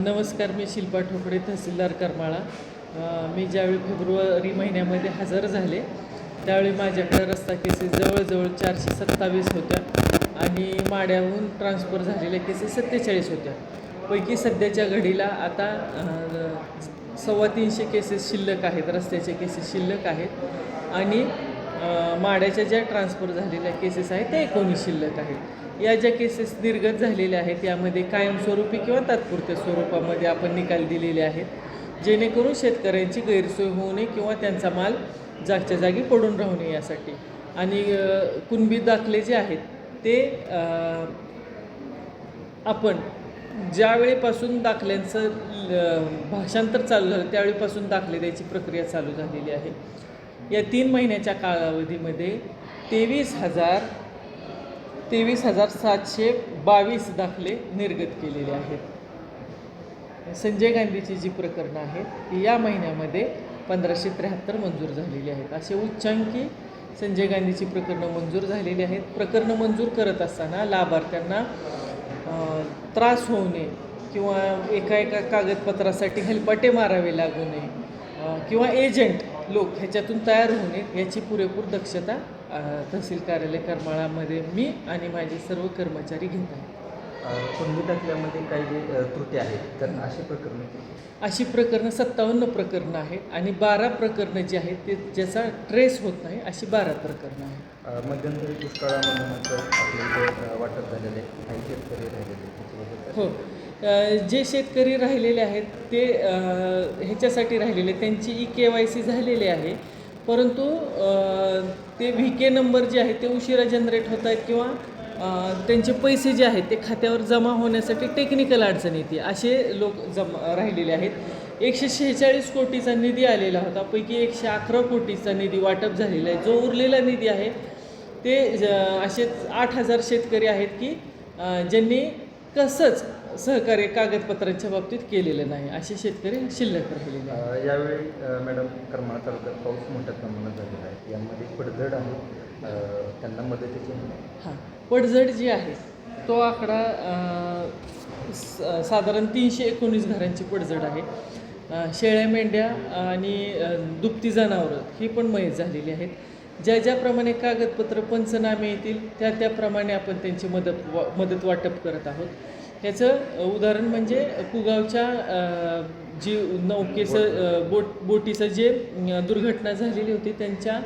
नमस्कार मी शिल्पा ठोकळे तहसीलदार करमाळा. मी ज्यावेळी फेब्रुवारी महिन्यामध्ये हजर झाले त्यावेळी माझ्याकडे रस्ता केसेस जवळजवळ चारशे सत्तावीस होत्या आणि माड्याहून ट्रान्सफर झालेल्या केसेस सत्तेचाळीस होत्या. पैकी सध्याच्या घडीला आता सव्वा तीनशे केसेस शिल्लक आहेत रस्त्याचे केसेस शिल्लक आहेत आणि माड्याच्या ज्या ट्रान्सफर झालेल्या केसेस आहेत त्या एकोणीस शिल्लक आहेत. या ज्या केसेस निर्गत झालेल्या आहेत यामध्ये कायमस्वरूपी किंवा तात्पुरत्या स्वरूपामध्ये आपण निकाल दिलेले आहेत जेणेकरून शेतकऱ्यांची गैरसोय होऊ नये किंवा त्यांचा माल जागच्या जागी पडून राहू नये यासाठी. आणि कुणबी दाखले जे आहेत ते आपण ज्यावेळेपासून दाखल्यांचं भाषांतर चालू झालं त्यावेळीपासून दाखले द्यायची प्रक्रिया चालू झालेली आहे. या तीन महिन्याच्या कालावधीमध्ये तेवीस हजार तेवीस हजार सातशे बावीस दाखले निर्गत केलेले आहेत. संजय गांधीची जी प्रकरणं आहेत ती या महिन्यामध्ये पंधराशे त्र्याहत्तर मंजूर झालेली आहेत. असे उच्चांकी संजय गांधीची प्रकरणं मंजूर झालेली आहेत. प्रकरणं मंजूर करत असताना लाभार्थ्यांना त्रास होऊ नये किंवा एका एका कागदपत्रासाठी हेलपाटे मारावे लागू नये किंवा एजंट लोक ह्याच्यातून तयार होऊ नयेत याची पुरेपूर दक्षता तहसील कार्यालय करमाळामध्ये मी आणि माझे सर्व कर्मचारी घेत आहेत कुणबी दाखल्यामध्ये काही जे त्रुटी आहेत तर अशी प्रकरण अशी प्रकरणं सत्तावन्न प्रकरणं आहेत आणि बारा प्रकरणं जी आहेत ते ज्याचा ट्रेस होत नाही अशी बारा प्रकरणं आहेत. मध्यंतरी दुष्काळामध्ये आपल्या इथे अ, वाटप झालेले काही शेतकरी राहिलेले? हो. जे शेतकरी राहिलेले आहेत ते ह्याच्यासाठी राहिलेले त्यांची ई के वाय सी झालेली आहे. परंतु ते व्ही के नंबर जे आहेत ते उशिरा जनरेट होत आहेत किंवा त्यांचे पैसे जे आहेत ते खात्यावर जमा होण्यासाठी टेक्निकल अडचण येते. असे लोक जमा राहिलेले आहेत. एकशे शेहेचाळीस कोटीचा निधी आलेला होता. पैकी एकशे अकरा कोटीचा निधी वाटप झालेला आहे. जो उरलेला निधी आहे ते ज- असे आठ हजार शेतकरी आहेत की ज्यांनी कसंच सहकार्य कागदपत्रांच्या बाबतीत केलेलं नाही. असे शेतकरी शिल्लक राहिलेले आहेत अ, यावेळी अ, मॅडम करमाळा तालुक्यात पाऊस मोठ्या प्रमाणात झालेला आहे. यामध्ये पडझड आहे. अ, त्यांना मदतीची हां. पडझड जी आहे तो आकडा अ, स- साधारण तीनशे एकोणीस घरांची पडझड आहे. अ, शेळ्या मेंढ्या आणि अ, दुभती जनावरं ही पण मयत झालेली आहेत. ज्या ज्याप्रमाणे कागदपत्र पंचनामे येतील त्या त्याप्रमाणे आपण त्यांची मदत वा मदत वाटप करत आहोत. ह्याचं उदाहरण म्हणजे कुगावच्या जी नौकेचं बोट बोटीचं जे दुर्घटना झालेली होती त्यांच्या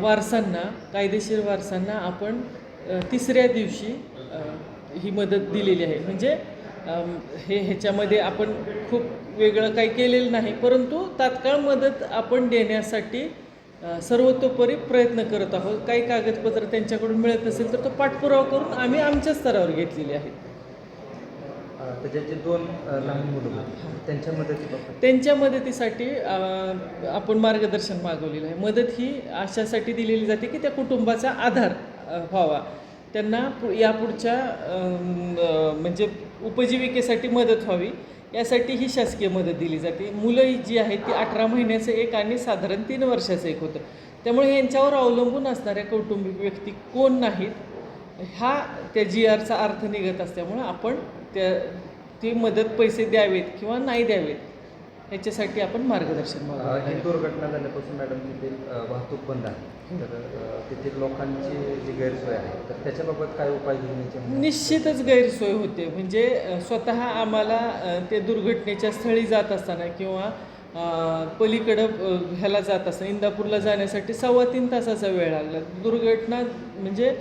वारसांना कायदेशीर वारसांना आपण तिसऱ्या दिवशी ही मदत दिलेली आहे. म्हणजे हे ह्याच्यामध्ये आपण खूप वेगळं काही केलेलं नाही परंतु तात्काळ मदत आपण देण्यासाठी सर्वतोपरी प्रयत्न करत आहोत. काही कागदपत्र त्यांच्याकडून मिळत नसेल तर तो पाठपुरावा करून आम्ही आमच्या स्तरावर घेतलेले आहेत. अ, त्याचे जे दोन लहान मुलं त्यांच्या मदतीबाबत? त्यांच्या मदतीसाठी आपण मार्गदर्शन मागवलेलं आहे. मदत ही अशासाठी दिलेली जाते की त्या कुटुंबाचा आधार व्हावा. त्यांना यापुढच्या म्हणजे उपजीविकेसाठी मदत व्हावी. यासाठी ही शासकीय मदत दिली जाते. मुलं जी आहेत ती अठरा महिन्याचं एक आणि साधारण तीन वर्षाचं एक होतं. त्यामुळे यांच्यावर अवलंबून असणाऱ्या कौटुंबिक व्यक्ती कोण नाहीत हा त्या जी आरचा अर्थ निघत असल्यामुळं आपण त्या ती मदत पैसे द्यावेत किंवा नाही द्यावेत याच्यासाठी आपण मार्गदर्शन दुर्घटना झाल्यापासून मॅडम तिथे वाहतूक बंद आहे. तर तेथील लोकांची जी गैरसोय आहे तर त्याच्याबाबत काय उपाय आहे? निश्चितच गैरसोय होते. म्हणजे स्वतः आम्हाला ते दुर्घटनेच्या स्थळी जात असताना किंवा पलीकडं ह्याला जात असताना इंदापूरला जाण्यासाठी सव्वा तीन तासाचा वेळ लागला. दुर्घटना म्हणजे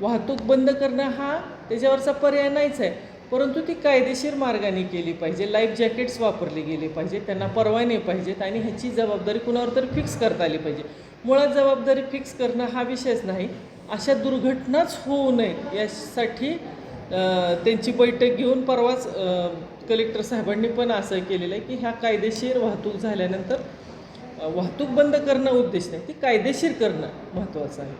वाहतूक बंद करणं हा त्याच्यावरचा पर्याय नाहीच आहे. परंतु ती कायदेशीर मार्गाने केली पाहिजे. लाईफ जॅकेट्स वापरले गेले पाहिजे. त्यांना परवाने पाहिजेत आणि ह्याची जबाबदारी कुणावर तरी फिक्स करता आली पाहिजे. मुळात जबाबदारी फिक्स करणं हा विषयच नाही. अशा दुर्घटनाच होऊ नये यासाठी त्यांची बैठक घेऊन परवाच कलेक्टर साहेबांनी पण असं केलेलं आहे की ह्या कायदेशीर वाहतूक झाल्यानंतर वाहतूक बंद करणं उद्देश नाही ती कायदेशीर करणं महत्त्वाचं आहे.